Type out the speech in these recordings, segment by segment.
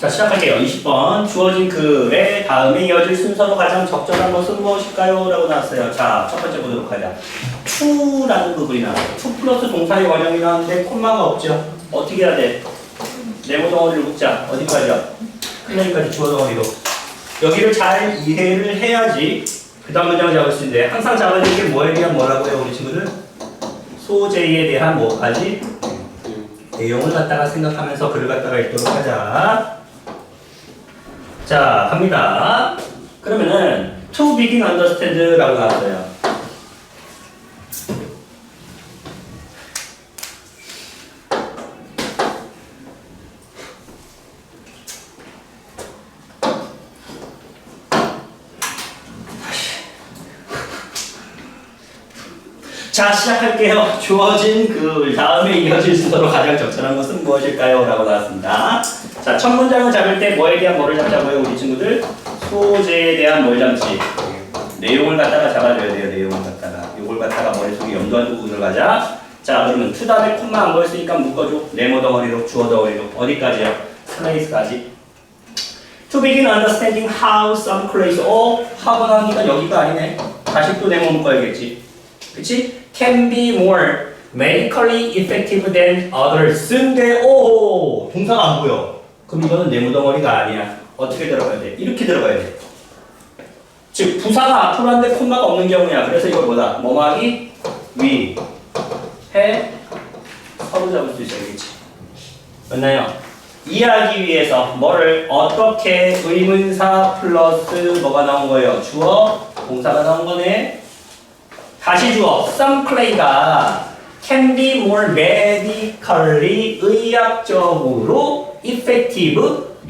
자, 시작할게요. 20번. 주어진 글의 다음에 이어질 순서로 가장 적절한 것은 무엇일까요? 라고 나왔어요. 자, 첫 번째 보도록 하자. to라는 부분이 나와요. to 플러스 동사의 원형이 나왔는데 콤마가 없죠. 어떻게 해야 돼? 네모 덩어리를 묶자. 어디까지요? 클레이까지 주어 덩어리로. 여기를 잘 이해를 해야지 그 다음 문장을 잡을 수 있는데 항상 잡아야 되는 게 뭐에 대한 뭐라고요 우리 친구들? 소재에 대한 뭐까지? 내용을 갖다가 생각하면서 글을 갖다가 읽도록 하자. 자, 갑니다. 그러면은 to begin understand라고 나왔어요. 자 시작할게요. 주어진 그 다음에 이어질 순서로 가장 적절한 것은 무엇일까요? 라고 나왔습니다. 자, 첫 문장을 잡을 때 뭐에 대한 뭐를 잡자고요, 우리 친구들? 소재에 대한 뭘 잡지? 내용을 갖다가 잡아줘야 돼요, 내용을 갖다가. 이걸 갖다가 머릿속에 염두한 두고 들어가자. 자, 그러면 투 다음에 콤마 안 보였으니까 묶어줘. 네모 덩어리로, 주어 덩어리로. 어디까지요? 플레이스까지. To begin understanding how some place, 어? 하고 나니까 여기가 아니네. 다시 또 네모 묶어야겠지. 그치? Can be more medically effective than others. 근데 오 동사가 안 보여. 그럼 이거는 네모 덩어리가 아니야. 어떻게 들어가야 돼? 이렇게 들어가야 돼. 즉 부사가 앞으로 하는데 콤마가 없는 경우야. 그래서 이걸 뭐다? 뭐하기 위, 해, 서로 잡을 수 있어야겠지. 맞나요? 이해하기 위해서 뭐를 어떻게 의문사 플러스 뭐가 나온 거예요? 주어, 동사가 나온 거네. 다시 주어 some clay가 can be more medically 의학적으로 effective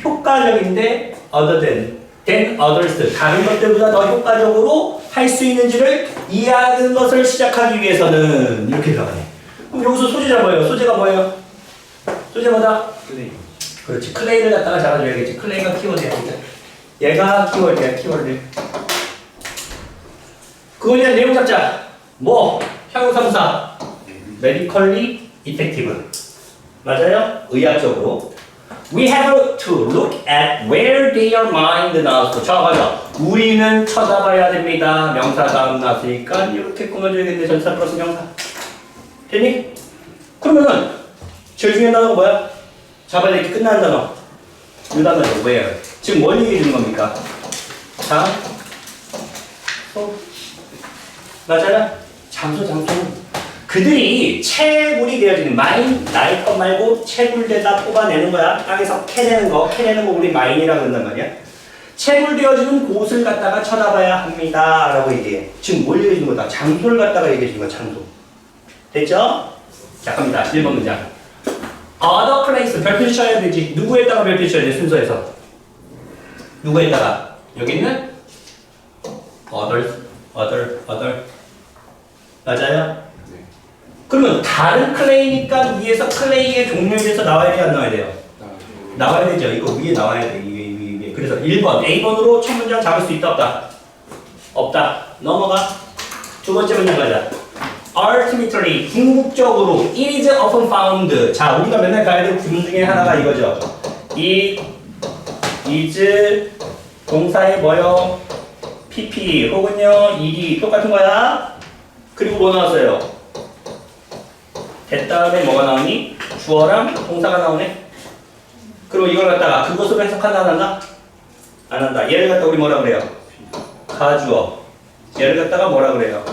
효과적인데 other than than others. 다른 것들보다 더 효과적으로 할 수 있는지를 이해하는 것을 시작하기 위해서는 이렇게 들어가네. 그럼 여기서 소재가 뭐예요? 소재가 뭐예요? 소재 뭐다? 클레이 그렇지. 클레이를 갖다가 잡아줘야겠지. 클레이가 키워드야 얘가 키워드야 키워드 그거에 대한 내용 잡자. 뭐? 형용사무사. medically effective. 맞아요? 의학적으로 We have to look at where their mind 나왔어 자 가자 우리는 쳐다봐야 됩니다 명사 다음 나왔으니까 이렇게 꾸며줘야겠네 전사 플러스 명사 됐니? 그러면은 제일 중요한 단어가 뭐야? 잡아야 될게 끝나는 단어. 이 단어죠. where. 지금 뭘 얘기해 주는 겁니까? 장, 소. 맞아요? 장소, 장소. 그들이 채굴이 되어지는 마인, 나의 것 말고 채굴되다 뽑아내는 거야. 땅에서 캐내는 거, 캐내는 거 우리 마인이라고 그런단 말이야. 채굴되어지는 곳을 갖다가 쳐다봐야 합니다. 라고 얘기해. 지금 뭘 얘기해 주는 거다? 장소를 갖다가 얘기해 주는 거야, 장소. 됐죠? 자, 갑니다. 1번 문장. other place 별표 쳐야 되지. 누구에다가 별표 쳐야 돼 순서에서. 누구에다가 여기는 other, other, other. 맞아요? 네 그러면 다른 클레이니까 위에서 클레이의 종류에 대해서 나와야 돼요, 안 나와야 돼요? 나와야 되죠. 이거 위에 나와야 돼. 위에, 위에, 위에. 그래서 1번, A번으로 첫 문장 잡을 수 있다, 없다? 없다. 넘어가. 두 번째 문장 가자. Ultimately, 궁극적으로, it is often found. 자, 우리가 맨날 가야 될 구문 중에 하나가 이거죠. it is 동사의 뭐요? pp 혹은요, ed 똑같은 거야. 그리고 뭐 나왔어요? 됐 다음에 뭐가 나오니? 주어랑 동사가 나오네. 그리고 이걸 갖다가 그것으로 해석한다 안 한다? 안 한다. 얘를 갖다 우리 뭐라 그래요? 가주어. 얘를 갖다가 뭐라 그래요?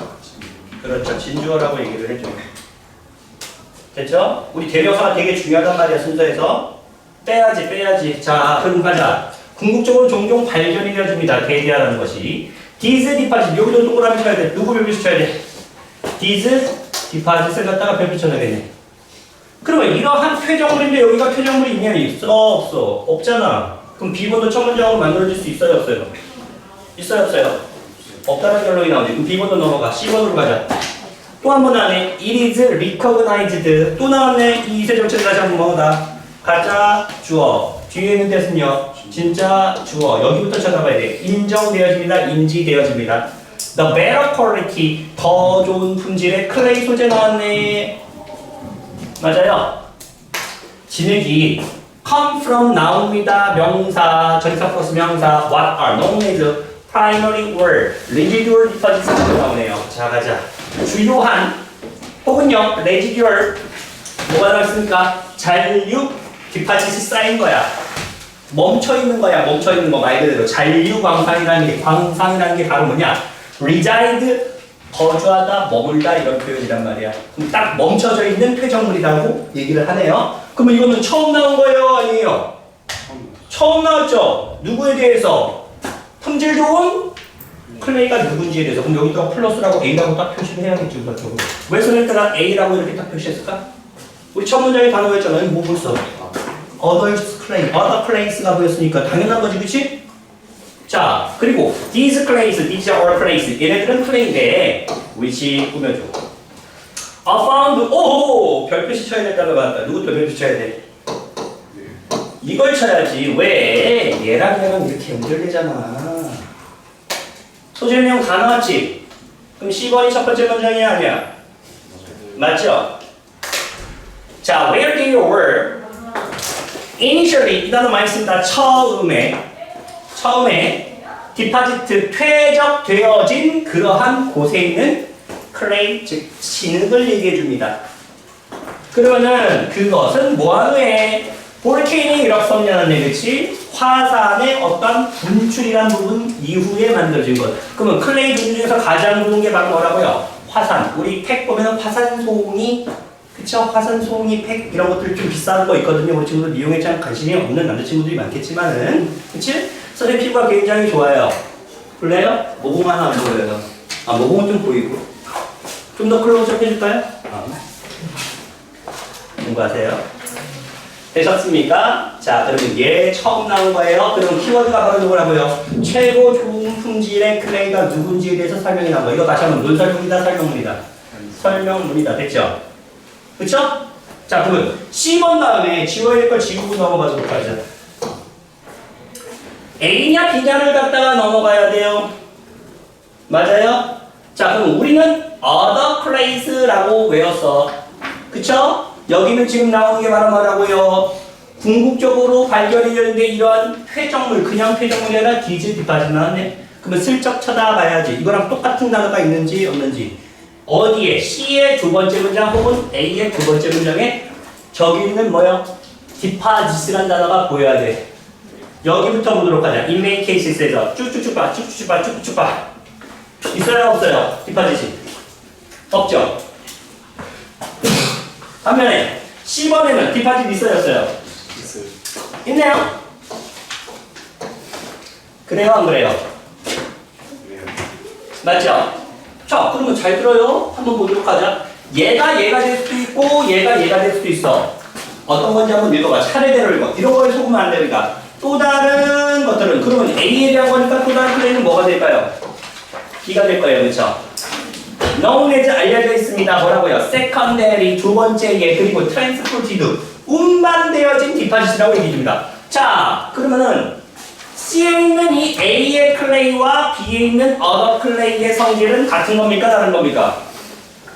그렇죠. 진주어라고 얘기를 해줘. 됐죠? 우리 대명사가 되게 중요하단 말이야 순서에서. 빼야지 빼야지. 자 그럼 가자. 궁극적으로 종종 발견이 되어집니다. 대디아라는 것이. 디즈 디파짓 여기도 동그라미 쳐야 돼. 누구 별표 쳐야 돼? 디즈 디파짓을 갖다가 별표 쳐야겠네. 그러면 이러한 표정물인데 여기가 표정물이 있냐? 있어 없어? 없잖아. 그럼 B번도 첫 문장으로 만들어질 수 있어요 없어요? 있어요 없어요? 없다는 결론이 나오지 그럼 B번도 넘어가. C번으로 가자. 또 한 번 나왔네. It is recognized. 또 나왔네. 이 이세 정체를 다시 한번 먹어다. 가짜 주어. 뒤에 있는 뜻은요. 진짜 주어. 여기부터 찾아봐야 돼. 인정되어집니다. 인지되어집니다 the better quality 더 좋은 품질의 클레이 소재 나왔네 맞아요. 진흙이 come from noun입니다. 명사, 전사 플러스 명사, what are known as primary word, residual deposits가 나오네요. 자, 가자. 주요한 혹은요, residual 뭐가 나왔습니까? 잔류 디파짓이 쌓인 거야. 멈춰 있는 거야. 멈춰 있는 거 말 그대로 잔류 광산이라는 게 광산이라는 게 바로 뭐냐? Reside 거주하다, 머물다 이런 표현이란 말이야. 그럼 딱 멈춰져 있는 표정물이라고 얘기를 하네요. 그러면 이거는 처음 나온 거예요, 아니에요? 처음 나왔죠. 누구에 대해서? 품질 좋은 클레이가 누군지에 대해서. 그럼 여기다가 플러스라고 A라고 딱 표시를 해야겠죠, 그렇죠? 왜 선생님들은 A라고 이렇게 딱 표시했을까? 우리 첫 문장에 단어였잖아요. 뭐 벌써? Others clay, other place가 보였으니까 당연한 거지, 그치? 자, 그리고 these clays, these are clays. 얘네들은 clay인데 which 꾸며줘. I found, 오호! 별표시 쳐야 된다고 봤다. 누구부터 별표시 쳐야 돼? 이걸 쳐야지. 왜? 얘랑 얘랑 이렇게 연결되잖아. 소재명 다 나왔지? 그럼 10번이 첫 번째 문장이 아니야. 맞죠? 자, where you were? initially 이 단어 많이 씁니다. 처음에 처음에 디파지트 퇴적되어진 그러한 곳에 있는 클레이 즉 진흙을 얘기해 줍니다. 그러면은 그것은 뭐하노에 볼케이닝 이력성이라는 얘기지 화산의 어떤 분출이란 부분 이후에 만들어진 것. 그러면 클레이 종류 중에서 가장 좋은 게 바로 뭐라고요? 화산. 우리 팩 보면 화산송이 그쵸? 화산송이 팩 이런 것들 좀 비싼 거 있거든요. 우리 친구들 미용에 관심이 없는 남자친구들이 많겠지만은 그치? 선생님 피부가 굉장히 좋아요. 볼래요? 모공 하나 안 보여요. 아 모공은 좀 보이고 좀 더 클로즈업 해줄까요? 아. 공부하세요. 되셨습니까? 자, 그러면 얘 처음 나온 거예요. 그럼 키워드가 바로 누구라고요? 최고 좋은 품질의 클레이가 누군지에 대해서 설명이 나온 거. 이거 다시 한번 논설문이다, 설명문이다. 설명문이다. 됐죠? 그쵸? 자, 그러면 C번 다음에 지워야 될 걸 지우고 넘어가도록 하자. A냐 B냐를 갖다가 넘어가야 돼요. 맞아요? 자, 그럼 우리는 other place라고 외웠어. 그쵸? 여기는 지금 나오는 게 바로 뭐라고요? 궁극적으로 발견이 되는데 이러한 회적물, 그냥 회적물이 아니라 디즈 디파지 나왔네. 그러면 슬쩍 쳐다봐야지. 이거랑 똑같은 단어가 있는지 없는지. 어디에? C의 두 번째 문장 혹은 A의 두 번째 문장에 저기 있는 뭐요? 디파지스란 단어가 보여야 돼. 여기부터 보도록 하자. many cases에서 쭉쭉쭉 봐, 쭉쭉쭉 봐, 쭉쭉쭉 봐. 있어요, 없어요? 디파짓이? 없죠? 반면에 C번에는 디파짓 있어요, 없어요? 있어요. 있네요? 그래요, 안 그래요? 네. 맞죠? 자, 그러면 잘 들어요. 한번 보도록 하자. 얘가 얘가 될 수도 있고, 얘가 얘가 될 수도 있어. 어떤 건지 한번 읽어봐. 차례대로 읽어. 이런 거에 속으면 안 되니까. 또 다른 것들은, 그러면 대한 거니까 또 다른 플레이는 뭐가 될까요? B가 될 거예요. 그쵸? known 알려져 있습니다. 뭐라고요? secondary 두 번째 예 그리고 transported 운반되어진 디파짓이라고 얘기 줍니다. 자, 그러면은 C에 있는 이 A의 클레이와 B에 있는 other 클레이의 성질은 같은 겁니까? 다른 겁니까?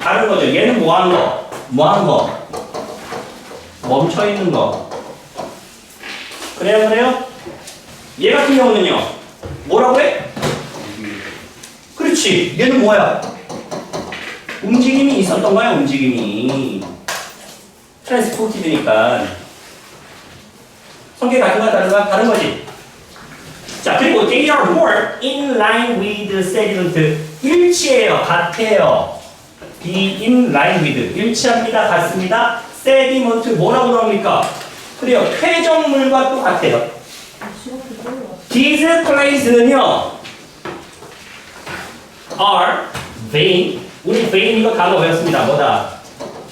다른 거죠. 얘는 뭐 하는 거? 뭐 하는 거? 멈춰 있는 거. 그래요, 그래요? 얘 같은 경우는요. 뭐라고 해? 그렇지. 얘는 뭐야? 움직임이 있었던 거야, 움직임이. 트랜스포티드니까. 성격 같은 거야, 다른 거야? 다른 거지. 자, 그리고 they are more in line with sediment. 일치해요, 같아요. be in line with. 일치합니다, 같습니다. sediment 뭐라고 나옵니까? 그래요, 퇴적물과 똑같아요. These place는요, are vein. 우리 vein 이거 단어 외웠습니다. 뭐다?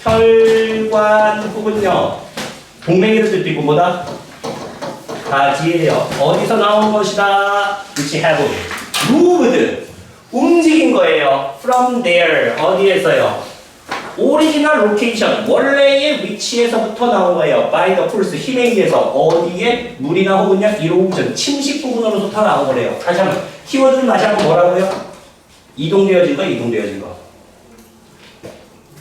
혈관 혹은요, 동맹이를 뜻도 있고 뭐다? 가지예요. 어디서 나온 것이다? which have moved. 움직인 거예요. from there. 어디에서요? 오리지널 로케이션. 원래의 위치에서부터 나온 거예요. by the force. 힘에 의해서. 어디에 물이나 혹은요, 이로우전 침식 부분으로부터 나온 거래요. 다시 한번. 키워드를 다시 한번 뭐라고요? 이동되어진 거, 이동되어진 거.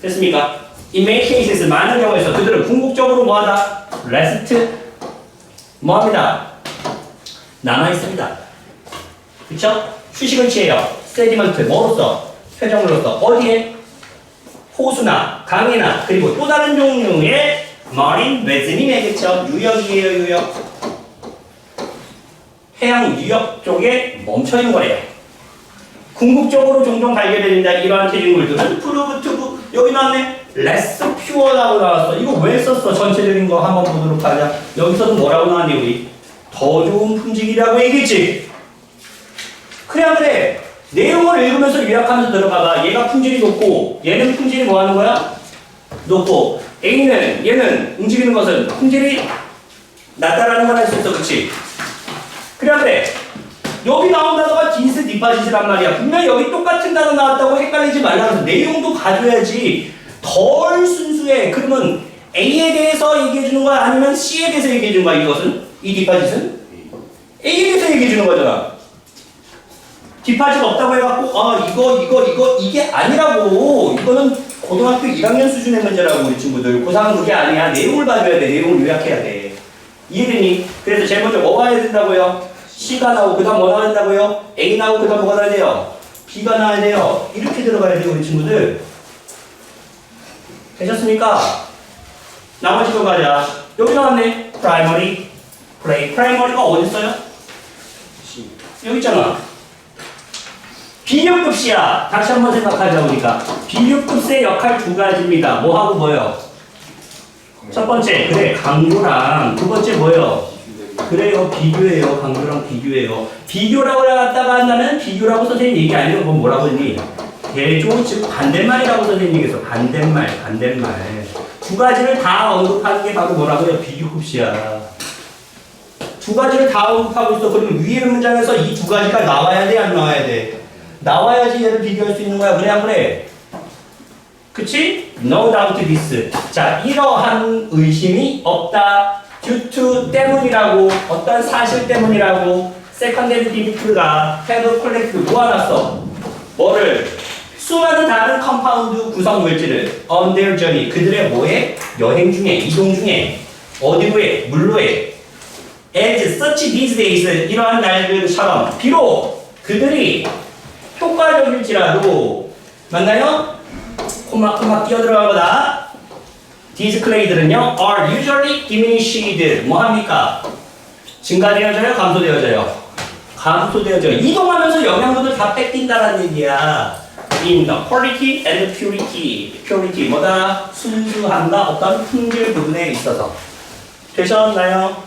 됐습니까? In many cases, 많은 경우에서 그들은 궁극적으로 뭐하다? rest 뭐합니다? 남아있습니다. 그쵸? 휴식을 취해요. 세디먼트, 뭐로써? 회전물로써. 어디에? 호수나 강이나 그리고 또 다른 종류의 베즈님의 그쵸? 유역이에요, 유역. 해양 유역 쪽에 멈춰 있는 거래요. 궁극적으로 종종 발견됩니다. 이러한 퇴직물들은 프루브투브 여기 나왔네. 레스 퓨어라고 나왔어. 이거 왜 썼어? 전체적인 거 한번 보도록 하자. 여기서는 뭐라고 나왔니 우리? 더 좋은 품질이라고 얘기했지. 그래 안 그래? 내용을 읽으면서 요약하면서 들어가봐. 얘가 품질이 높고 얘는 품질이 뭐 하는 거야? 높고 A는 얘는 움직이는 것은 품질이 낮다라는 걸알수 있어. 안 그래? 여기 나온 단어가 딘스 디파짓이란 말이야. 분명 여기 똑같은 단어 나왔다고 헷갈리지 말라면서 내용도 봐줘야지. 덜 순수해. 그러면 A에 대해서 얘기해 주는 거야? 아니면 C에 대해서 얘기해 주는 거야? 이것은? 이 디파짓은? A에 대해서 얘기해 주는 거잖아. 디파짓 없다고 해갖고 아 이거 이거 이거 이게 아니라고. 이거는 고등학교 1학년 수준의 문제라고 우리 친구들. 고3은 그게 아니야. 내용을 봐줘야 돼. 내용을 요약해야 돼. 이해되니? 그래서 제일 먼저 뭐가 해야 된다고요? C가 나오고 그 다음 뭐 나와야 된다고요? A 나오고 그 다음 뭐가 나와야 돼요? B가 나와야 돼요. 이렇게 들어가야 돼요 우리 친구들. 되셨습니까? 나머지 거 가자. 여기 나왔네. Primary. Play primary가 어디 있어요? 여기 있잖아 비교급시야. 다시 한번 생각하자 보니까 비교급수의 역할 두 가지입니다. 뭐하고 뭐요? 첫 번째 그래 강조랑 두 번째 뭐요? 그래요 비교예요 강조랑 비교예요. 비교라고 나갔다가 한다면 비교라고 선생님 얘기 아니고 그건 뭐라고 했니? 대조 즉 반대말이라고 선생님 얘기했어. 반대말 반대말 두 가지를 다 언급하는 게 바로 뭐라고요? 비교급시야. 두 가지를 다 언급하고 있어. 그러면 위에 문장에서 이 두 가지가 나와야 돼, 안 나와야 돼? 나와야지 얘를 비교할 수 있는 거야. 그래, 안 그래? 그치? No doubt this. 자, 이러한 의심이 없다. due to 때문이라고, 어떤 사실 때문이라고, secondary debit가 have collected 모아놨어. 뭐를? 수많은 다른 컴파운드 구성 물질을 on their journey. 그들의 뭐에? 여행 중에, 이동 중에, 어디로에? 물로에. as such these days 이러한 날들처럼 비록 그들이 효과적일지라도 맞나요? 콤마 콤마 끼어들어간 거다. these clay들은요 are usually diminished 뭐합니까? 증가되어져요? 감소되어져요? 감소되어져요. 이동하면서 영양분을 다 뺏긴다는 얘기야. in the quality and purity purity 뭐다? 순수함과 어떤 품질 부분에 있어서 되셨나요?